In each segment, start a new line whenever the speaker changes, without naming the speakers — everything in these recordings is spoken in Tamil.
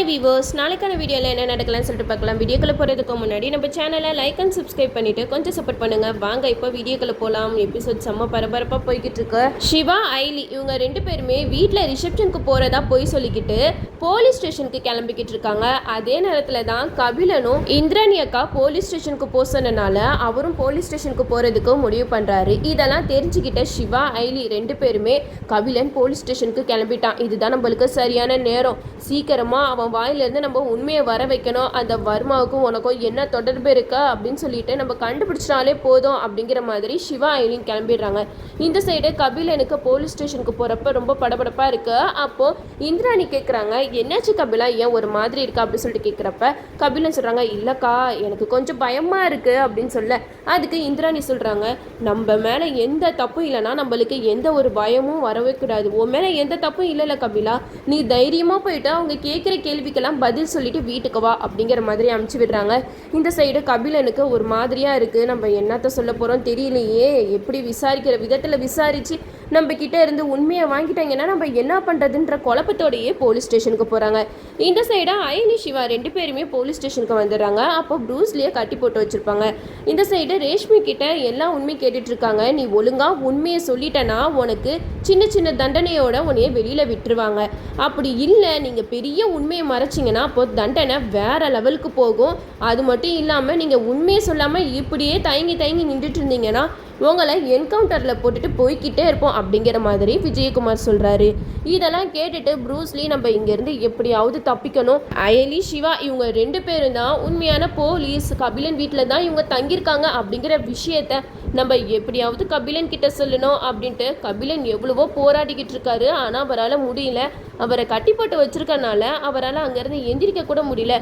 ஹாய் வீவர்ஸ் நாளைக்கான வீடியோவில் என்ன நடக்கலாம்னு சொல்லிட்டு பார்க்கலாம். வீடியோக்குள்ளே போகிறதுக்கு முன்னாடி நம்ம சேனலை லைக் அண்ட் சப்ஸ்கிரைப் பண்ணிட்டு கொஞ்சம் சப்போர்ட் பண்ணுங்க. வாங்க இப்போ வீடியோக்குள்ளே போகலாம் எபிசோட் செம்ம பரபரப்பாக போய்கிட்டு இருக்கு. சிவா ஐலி இவங்க ரெண்டு பேருமே வீட்டில் ரிசப்ஷனுக்கு போகிறதா போய் சொல்லிக்கிட்டு போலீஸ் ஸ்டேஷனுக்கு கிளம்பிக்கிட்டு இருக்காங்க. அதே நேரத்தில் தான் கபிலனும் இந்திராணி அக்கா போலீஸ் ஸ்டேஷனுக்கு போக சொன்னனால அவரும் போலீஸ் ஸ்டேஷனுக்கு போகிறதுக்கு முடிவு பண்ணுறாரு இதெல்லாம் தெரிஞ்சுக்கிட்ட சிவா ஐலி ரெண்டு பேருமே கபிலன் போலீஸ் ஸ்டேஷனுக்கு கிளம்பிட்டான். இதுதான் நம்மளுக்கு சரியான நேரம். சீக்கிரமாக அவன் வாயிலேருந்து நம்ம உண்மையை வர வைக்கணும் அந்த வர்மாவுக்கும் உனக்கும் என்ன தொடர்பு இருக்கா அப்படின்னு சொல்லிட்டு நம்ம கண்டுபிடிச்சினாலே போதும் அப்படிங்கிற மாதிரி சிவா ஐலின் கிளம்பிடுறாங்க. இந்த சைடு கபிலனுக்கு போலீஸ் ஸ்டேஷனுக்கு போகிறப்ப ரொம்ப படபடப்பாக இருக்கு. அப்போது இந்திராணி கேட்குறாங்க என்னாச்சு கபிலா? ஏன் ஒரு மாதிரி இருக்கா? அப்படின்னு சொல்லிட்டு கேட்குறப்ப கபிலன் சொல்கிறாங்க இல்லைக்கா எனக்கு கொஞ்சம் பயமாக இருக்குது அப்படின்னு சொல்ல. அதுக்கு இந்திராணி சொல்கிறாங்க நம்ம மேலே எந்த தப்பும் இல்லைன்னா நம்மளுக்கு எந்த ஒரு பயமும் வரவே கூடாது. உன் மேலே எந்த தப்பும் இல்லைல்ல கபிலா. நீ தைரியமாக போயிட்டு அவங்க கேட்குற கேள்வி கேள்விக்கெல்லாம் பதில் சொல்லிட்டு வீட்டுக்கு வா அப்படிங்கிற மாதிரி அமுச்சு விடுறாங்க. இந்த சைடு கபிலனுக்கு ஒரு மாதிரியாக இருக்குது நம்ம என்னத்த சொல்ல போகிறோம் தெரியலையே. எப்படி விசாரிக்கிற விதத்தில் விசாரித்து நம்ம கிட்ட இருந்து உண்மையை வாங்கிட்டாங்கன்னா நம்ம என்ன பண்ணுறதுன்ற குழப்பத்தோடையே போலீஸ் ஸ்டேஷனுக்கு போகிறாங்க இந்த சைடாக அயனி சிவா ரெண்டு பேருமே போலீஸ் ஸ்டேஷனுக்கு வந்துடுறாங்க. அப்போ ப்ரூஸ்லேயே கட்டி போட்டு வச்சுருப்பாங்க. இந்த சைடு ரேஷ்மி கிட்ட எல்லா உண்மையும் கேட்டுட்டு இருக்காங்க. நீ ஒழுங்காக உண்மையை சொல்லிட்டனா உனக்கு சின்ன சின்ன தண்டனையோட உன்னைய வெளியில் விட்டுருவாங்க. அப்படி இல்லை நீங்கள் பெரிய உண்மையை மறைச்சிங்கன்னா அப்போ தண்டனை வேற லெவலுக்கு போகும். அது மட்டும் இல்லாமல் நீங்கள் உண்மையை சொல்லாமல் இப்படியே தயங்கி தயங்கி நின்றுட்டு இருந்தீங்கன்னா உங்களை என்கவுண்டரில் போட்டுட்டு போய்க்கிட்டே இருப்போம் அப்படிங்கிற மாதிரி விஜயகுமார் சொல்கிறாரு இதெல்லாம் கேட்டுட்டு ப்ரூஸ்லி நம்ம இங்கேருந்து எப்படியாவது தப்பிக்கணும். அயலி சிவா இவங்க ரெண்டு பேரும் தான் உண்மையான போலீஸ் கபிலன் வீட்டில் தான் இவங்க தங்கியிருக்காங்க அப்படிங்கிற விஷயத்த நம்ம எப்படியாவது கபிலன் கிட்ட சொல்லணும் அப்படின்ட்டு கபிலன் எவ்வளவோ போராடிக்கிட்டு இருக்காரு. ஆனால் அவரால் முடியல. அவரை கட்டி போட்டு வச்சிருக்கனால அவரால் அங்கேருந்து எந்திரிக்க கூட முடியல.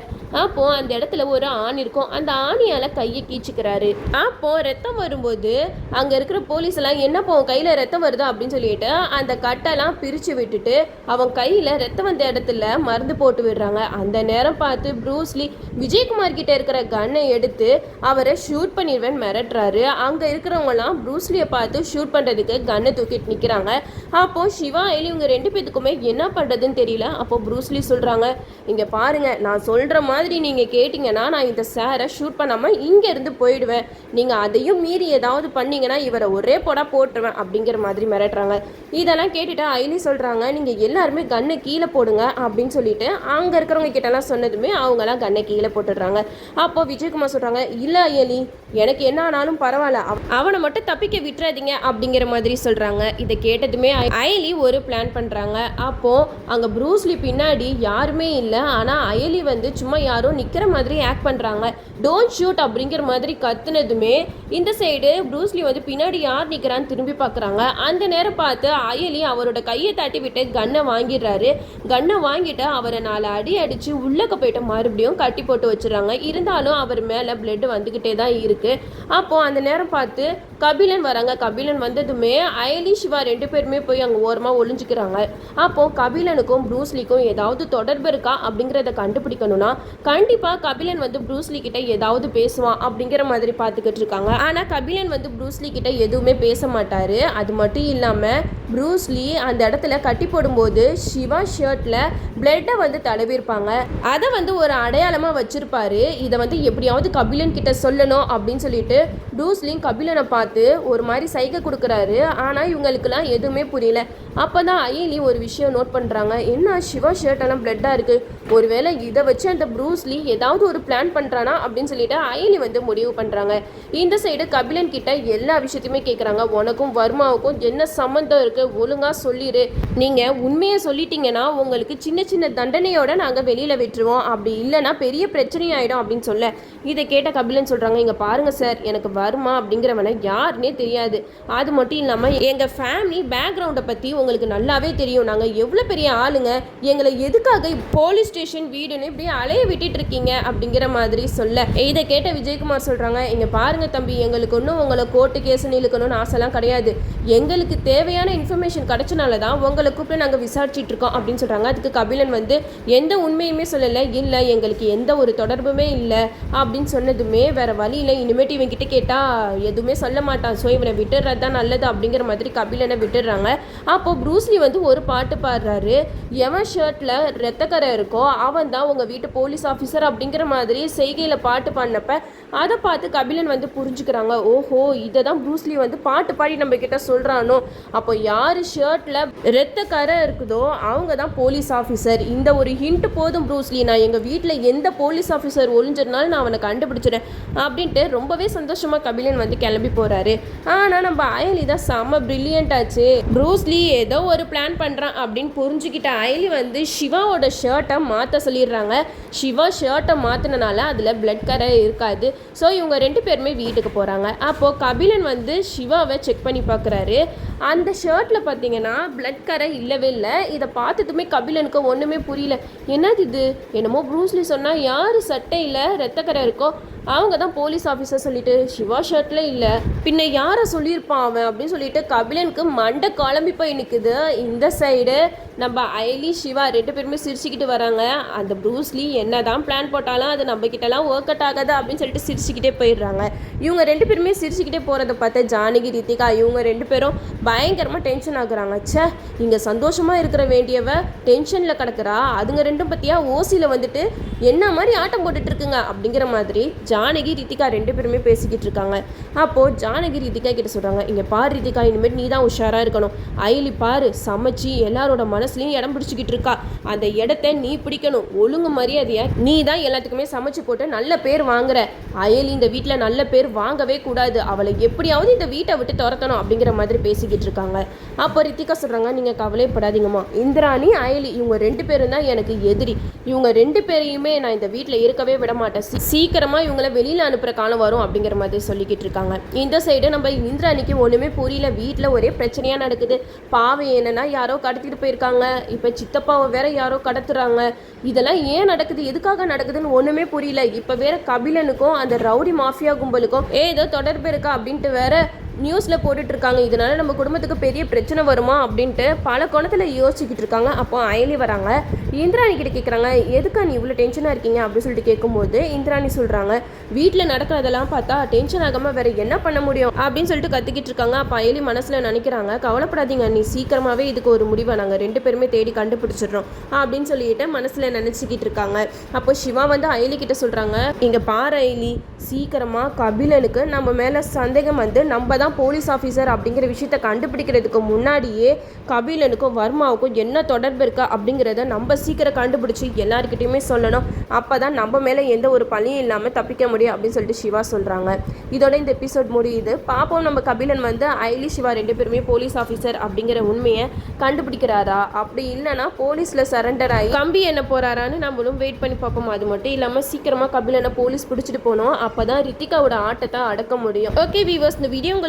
அப்போ அந்த இடத்துல ஒரு ஆண் இருக்கும். அந்த ஆணியால் கையை கீச்சுக்கிறாரு. அப்போ ரத்தம் வரும்போது அங்கே இருக்கிற போலீஸ் எல்லாம் என்னப்போ அவன் கையில் ரத்தம் வருதா? அப்படின்னு சொல்லிட்டு அந்த கட்டெல்லாம் பிரித்து விட்டுட்டு அவன் கையில் ரத்தம் வந்த இடத்துல மருந்து போட்டு விடுறாங்க. அந்த நேரம் பார்த்து ப்ரூஸ்லி விஜயகுமார் கிட்ட இருக்கிற கன்னை எடுத்து அவரை ஷூட் பண்ணிடுவேன் மிரட்டுறாரு. அங்கே இருக்கிறவங்கலாம் ப்ரூஸ்லியை பார்த்து ஷூட் பண்ணுறதுக்கு கன்னை தூக்கிட்டு நிற்கிறாங்க அப்போது சிவா எலி இவங்க ரெண்டு பேத்துக்குமே என்ன பண்ணுறதுன்னு தெரியல. அப்போ ப்ரூஸ்லி சொல்கிறாங்க இங்கே பாருங்கள் நான் சொல்கிற மாதிரி நீங்கள் கேட்டிங்கன்னா நான் இந்த சாரை ஷூட் பண்ணாமல் இங்கேருந்து போயிடுவேன். நீங்கள் அதையும் மீறி ஏதாவது பண்ணி சொன்னீங்கன்னா இவரை ஒரே போடா போட்டுருவேன் அப்படிங்கிற மாதிரி மிரட்டுறாங்க. இதெல்லாம் கேட்டுட்டு ஐலி சொல்கிறாங்க நீங்கள் எல்லாருமே கண்ணை கீழே போடுங்க அப்படின்னு சொல்லிட்டு அங்கே இருக்கிறவங்க கிட்டலாம் சொன்னதுமே அவங்கெல்லாம் கண்ணை கீழே போட்டுடுறாங்க. அப்போ விஜயகுமார் சொல்கிறாங்க இல்லை ஐயலி எனக்கு என்ன ஆனாலும் பரவாயில்ல அவனை மட்டும் தப்பிக்க விட்டுறாதீங்க அப்படிங்கிற மாதிரி சொல்கிறாங்க இதை கேட்டதுமே அயலி ஒரு பிளான் பண்ணுறாங்க அப்போது அங்கே ப்ரூஸ்லி பின்னாடி யாருமே இல்லை ஆனால் அயலி வந்து சும்மா யாரோ நிற்கிற மாதிரி ஆக்ட் பண்ணுறாங்க டோன்ட் ஷூட் அப்படிங்கிற மாதிரி கத்துனதுமே இந்த சைடு ப்ரூஸ்லி வந்து பின்னாடி யார் நிற்கிறான்னு திரும்பி பார்க்குறாங்க. அந்த நேரம் பார்த்து அயலி அவரோட கையை தட்டி விட்டு கன்னை வாங்கிடுறாரு. கன்னை வாங்கிட்டு அவரை நாலு அடி அடித்து உள்ளக்க போயிட்டு மறுபடியும் கட்டி போட்டு வச்சிடுறாங்க. இருந்தாலும் அவர் மேலே பிளட் வந்துக்கிட்டே தான் இருக்குது அப்போது அந்த நேரம் பார்த்து கபிலன் வராங்க. கபிலன் வந்ததுமே அயலி சிவா ரெண்டு பேருமே போய் அங்கே ஓரமாக ஒளிஞ்சுக்கிறாங்க. அப்போது கபிலனுக்கும் ப்ரூஸ்லிக்கும் ஏதாவது தொடர்பு இருக்கா அப்படிங்கிறத கண்டுபிடிக்கணும்னா கண்டிப்பாக கபிலன் வந்து ப்ரூஸ்லி கிட்ட ஏதாவது பேசுவான் அப்படிங்கிற மாதிரி பார்த்துக்கிட்டு இருக்காங்க. ஆனால் கபிலன் வந்து ப்ரூஸ்லி கிட்ட எதுவுமே பேச மாட்டார். அது மட்டும் இல்லாமல் ப்ரூஸ்லி அந்த இடத்துல கட்டி போடும்போது சிவா ஷர்ட்டில் பிளட்டை வந்து தடவிருப்பாங்க அதை வந்து ஒரு அடையாளமாக வச்சுருப்பாரு. இதை வந்து எப்படியாவது கபிலன் கிட்ட சொல்லணும் அப்படின்னு சொல்லிட்டு ப்ரூஸ்லியும் கபிலனை பார்த்து ஒரு மாதிரி சைகை கொடுக்குறாரு. ஆனால் இவங்களுக்குலாம் எதுவுமே புரியல. அப்போ தான் அயலி ஒரு விஷயம் நோட் பண்ணுறாங்க என்ன சிவா ஷர்ட் எல்லாம் பிளட்டாக இருக்குது ஒருவேளை இதை வச்சு அந்த ப்ரூஸ்லி ஏதாவது ஒரு பிளான் பண்ணுறானா அப்படின்னு சொல்லிட்டு அயலி வந்து முடிவு பண்ணுறாங்க இந்த சைடு கபிலன் கிட்ட எல்லா விஷயத்தையுமே கேட்குறாங்க உனக்கும் வர்மாவுக்கும் என்ன சம்மந்தம் இருக்குது ஒழுங்காக சொல்லிடு நீங்கள் உண்மையை சொல்லிட்டீங்கன்னா உங்களுக்கு சின்ன சின்ன தண்டனையோட நாங்கள் வெளியில் விட்டுருவோம். அப்படி இல்லைன்னா பெரிய பிரச்சனையாயிடும் அப்படின்னு சொல்ல. இதை கேட்ட கபிலன் சொல்கிறாங்க இங்கே பாருங்கள் சார் எனக்கு வர்மா அப்படிங்கிறவனை யாருன்னே தெரியாது. அது மட்டும் இல்லாமல் எங்கள் ஃபேமிலி பேக்ரவுண்டை பற்றி உங்களுக்கு நல்லாவே தெரியும். நாங்கள் எவ்வளோ பெரிய ஆளுங்க. எங்களை எதுக்காக போலீஸ் ஸ்டேஷன் வீடுன்னு இப்படி அலைய விட்டுட்டு இருக்கீங்க அப்படிங்கிற மாதிரி சொல்ல. இதை கேட்ட விஜயகுமார் சொல்கிறாங்க இங்கே பாருங்க தம்பி எங்களுக்கு ஒன்றும் உங்களை கோர்ட்டு கேஸுன்னு இழுக்கணும்னு ஆசைலாம் கிடையாது. எங்களுக்கு தேவையான இன்ஃபர்மேஷன் கிடைச்சனால தான் உங்களை கூப்பிட்டு நாங்கள் விசாரிச்சிட்டு இருக்கோம் அப்படின்னு சொல்கிறாங்க அதுக்கு கபிலன் வந்து எந்த உண்மையுமே சொல்லலை இல்லை எங்களுக்கு எந்த ஒரு தொடர்புமே இல்லை அப்படின்னு சொன்னதுமே வேற வழி இல்லை. இனிமேட்டு இவன் கிட்ட கேட்டால் எதுவுமே சொல்ல மாட்டான். ஸோ இவனை விட்டுறது தான் நல்லது அப்படிங்கிற மாதிரி கபிலனை விட்டுடுறாங்க அப்போ ப்ரூஸ்லி வந்து ஒரு பாட்டு பாடுறாரு. எவன் ஷர்ட்டில் ரத்தக்கரை இருக்கோ அவன் தான் உங்கள் வீட்டு போலீஸ் ஆஃபீஸர் அப்படிங்கிற மாதிரி செய்கையில் பாட்டு பாடினப்ப அதை பார்த்து கபிலன் வந்து புரிஞ்சுக்கிறாங்க. ஓஹோ இதை தான் ப்ரூஸ்லி வந்து பாட்டு பாடி நம்ம கிட்ட சொல்கிறானோ அப்போ யார் ஷர்ட்டில் ரத்த கரை இருக்குதோ அவங்க தான் போலீஸ் ஆஃபீஸர் இந்த ஒரு ஹிண்ட் போதும் ப்ரூஸ்லி நான் எங்கள் வீட்டில் எந்த போலீஸ் ஆஃபீஸர் ஒளிஞ்சிருந்தாலும் நான் அவனை கண்டுபிடிச்சிடுறேன் அப்படின்ட்டு ரொம்பவே சந்தோஷமாக கபிலன் வந்து கிளம்பி போகிறாரு ஆனால் நம்ம அயலி தான் செம்ம பிரில்லியன்ட் ஆச்சு. ப்ரூஸ்லி ஏதோ ஒரு பிளான் பண்ணுறான் அப்படின்னு புரிஞ்சுக்கிட்ட அயலி வந்து சிவாவோட ஷர்ட்டை மாற்ற சொல்லிடுறாங்க. சிவா ஷர்ட்டை மாற்றினால அதில் பிளட் கரை இருக்காது. ஸோ இவங்க ரெண்டு பேருமே வீட்டுக்கு போகிறாங்க அப்போது கபிலன் வந்து சிவாவை செக் பண்ணி பார்க்குறாரு அந்த ஷர்ட்டில் பார்த்தீங்கன்னா பிளட் கரை இல்லவே இல்லை. இதை பார்த்ததுமே கபிலனுக்கு ஒன்றுமே புரியல. என்னது இது? என்னமோ ப்ரூஸ்லி சொன்னால் யார் சட்டையில் ரத்தக்கரை இருக்கோ? அவங்க தான் போலீஸ் ஆஃபீஸர் சொல்லிட்டு சிவா ஷர்ட்ல இல்லை. பின்ன யாரை சொல்லியிருப்பான் அவன்? அப்படின்னு சொல்லிட்டு கபிலனுக்கு மண்டை குழம்பி போய் நிற்குது இந்த சைடு நம்ம ஐலி சிவா ரெண்டு பேருமே சிரிச்சுக்கிட்டு வராங்க. அந்த ப்ரூஸ்லி என்ன தான் பிளான் போட்டாலும் அது நம்ம கிட்டலாம் ஒர்க் அவுட் ஆகாது அப்படின்னு சொல்லிட்டு சிரிச்சுக்கிட்டே போயிடுறாங்க. இவங்க ரெண்டு பேருமே சிரிச்சுக்கிட்டே போகிறத பார்த்து ஜானகி ரித்திகா இவங்க ரெண்டு பேரும் பயங்கரமாக டென்ஷன் ஆகுறாங்க. ச்சே இங்கே சந்தோஷமாக இருக்கிற வேண்டியவ டென்ஷனில் கிடக்குறா. அதுங்க ரெண்டும் பற்றியா ஓசியில் வந்துட்டு என்ன மாதிரி ஆட்டம் போட்டுட்ருக்குங்க அப்படிங்கிற மாதிரி ஜானகி ரித்திகா ரெண்டு பேருமே பேசிக்கிட்டு இருக்காங்க. அப்போது ஜானகி ரித்திகா கிட்ட சொல்கிறாங்க இங்கே பாரு ரித்திகா இனிமேல் நீ தான் உஷாராக இருக்கணும். அயலி பாரு சமைச்சு எல்லாரோட மனசுலையும் இடம் பிடிச்சிக்கிட்டு இருக்கா. அந்த இடத்த நீ பிடிக்கணும். ஒழுங்கு மரியாதையை நீ தான் எல்லாத்துக்குமே சமைச்சு போட்டு நல்ல பேர் வாங்குற. அயலி இந்த வீட்டில் நல்ல பேர் வாங்கவே கூடாது. அவளை எப்படியாவது இந்த வீட்டை விட்டு துரத்தணும் அப்படிங்கிற மாதிரி பேசிக்கிட்டு இருக்காங்க. அப்போ ரித்திகா சொல்கிறாங்க நீங்கள் கவலைப்படாதீங்கம்மா. இந்திராணி அயலி இவங்க ரெண்டு பேரும் தான் எனக்கு எதிரி. இவங்க ரெண்டு பேரையுமே நான் இந்த வீட்டில் இருக்கவே விட மாட்டேன். சீக்கிரமாக இவங்க அவங்கள வெளியில் அனுப்புகிற காலம் வரும் அப்படிங்கிற மாதிரி சொல்லிக்கிட்டு இருக்காங்க. இந்த சைடு நம்ம இந்திராணிக்கு ஒன்றுமே புரியல. வீட்டில் ஒரே பிரச்சனையாக நடக்குது. பாவம் என்னென்னா யாரோ கடத்திட்டு போயிருக்காங்க. இப்போ சித்தப்பாவை வேற யாரோ கடத்துறாங்க. இதெல்லாம் ஏன் நடக்குது? எதுக்காக நடக்குதுன்னு ஒன்றுமே புரியல. இப்போ வேற கபிலனுக்கும் அந்த ரவுடி மாஃபியா கும்பலுக்கும் ஏதோ தொடர்பு இருக்கா? அப்படின்ட்டு வேற நியூஸில் போட்டுட்ருக்காங்க. இதனால நம்ம குடும்பத்துக்கு பெரிய பிரச்சனை வருமா அப்படின்ட்டு பல கோணத்தில் யோசிச்சுக்கிட்டு இருக்காங்க அப்போ அயலி வராங்க. இந்திராணி கிட்ட கேட்குறாங்க எதுக்கா நீ இவ்வளோ டென்ஷனாக இருக்கீங்க? அப்படின்னு சொல்லிட்டு கேட்கும்போது இந்திராணி சொல்கிறாங்க வீட்டில் நடக்கிறதெல்லாம் பார்த்தா டென்ஷன் ஆகாமல் வேறு என்ன பண்ண முடியும்? அப்படின்னு சொல்லிட்டு கத்திக்கிட்டு இருக்காங்க அப்போ அயலி மனசில் நினைக்கிறாங்க கவலைப்படாதீங்க நீ சீக்கிரமாகவே இதுக்கு ஒரு முடிவை நாங்கள் ரெண்டு பேருமே தேடி கண்டுபிடிச்சிடுறோம். அப்படின்னு சொல்லிட்டு மனசில் நினச்சிக்கிட்டு இருக்காங்க அப்போ சிவா வந்து அயலி கிட்ட சொல்கிறாங்க இங்கே பாரு அயலி சீக்கிரமாக கபிலனுக்கு நம்ம மேலே சந்தேகம் வந்து நம்ம தான் போலீஸ் ஆஃபீஸர் அப்படிங்கிற விஷயத்த கண்டுபிடிக்கிறதுக்கு முன்னாடியே கபிலனுக்கும் வர்மாவுக்கும் என்ன தொடர்பு இருக்கா அப்படிங்கிறத நம்ம சீக்கிரம் கண்டுபிடிச்சி எல்லாருக்கிட்டையுமே சொல்லணும். அப்போ தான் நம்ம மேலே எந்த ஒரு பழியும் இல்லாமல் தப்பிக்க முடியும் அப்படின்னு சொல்லிட்டு சிவா சொல்கிறாங்க இதோட இந்த எபிசோட் முடியுது. பார்ப்போம் நம்ம கபிலன் வந்து ஐலி சிவா ரெண்டு பேருமே போலீஸ் ஆஃபீஸர் அப்படிங்கிற உண்மையை கண்டுபிடிக்கிறாரா? அப்படி இல்லைன்னா போலீஸில் சரண்டர் ஆகி கம்பி என்ன போகிறாரான்னு நம்மளும் வெயிட் பண்ணி பார்ப்போம் அது மட்டும் இல்லாமல் சீக்கிரமாக கபிலனை போலீஸ் பிடிச்சிட்டு போனோம். அப்போ தான் ரித்திகாவோட ஆட்டத்தை அடக்க முடியும். ஓகே வீவர்ஸ் இந்த வீடியோ